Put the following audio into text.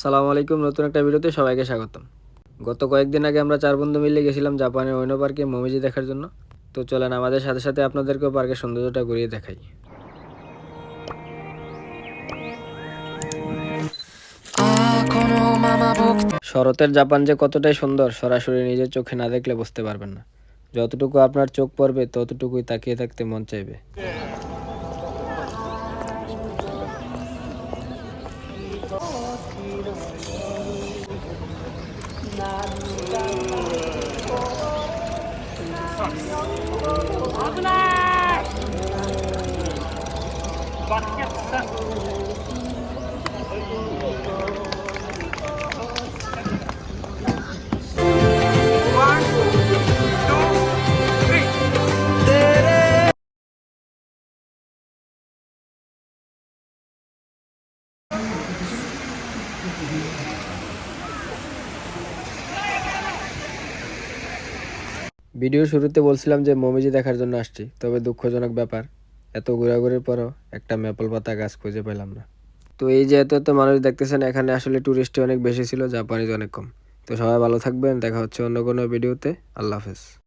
সালাম আলাইকুম নতুন একটা ভিডিওতে সবাইকে স্বাগতম। গত কয়েকদিন আগে আমরা চার বন্ধু মিলে গেছিলাম জাপানের ঐনো পার্কে মমিজি দেখার জন্য। তো চলেন আমাদের সাথে সাথে আপনাদেরকেও পার্কের সৌন্দর্যটা ঘুরিয়ে দেখাই। শরতের জাপান যে কতটাই সুন্দর সরাসরি নিজের চোখে না দেখলে বুঝতে পারবেন না। যতটুকু আপনার চোখ পড়বে ততটুকুই তাকিয়ে থাকতে মন চাইবে। 危ないバッキッツ Thank you. ভিডিও শুরুতে বলছিলাম যে মমিজি দেখার জন্য আসছি, তবে দুঃখজনক ব্যাপার, এত ঘোরাঘুরির পরও একটা ম্যাপল পাতা গাছ খুঁজে পেলাম না। তো এই যে এত এত মানুষ দেখতেছেন, এখানে আসলে টুরিস্ট অনেক বেশি ছিল জাপানিজ অনেক কম। তো সবাই ভালো থাকবেন, দেখা হচ্ছে অন্য কোনো ভিডিওতে, আল্লাহ হাফেজ।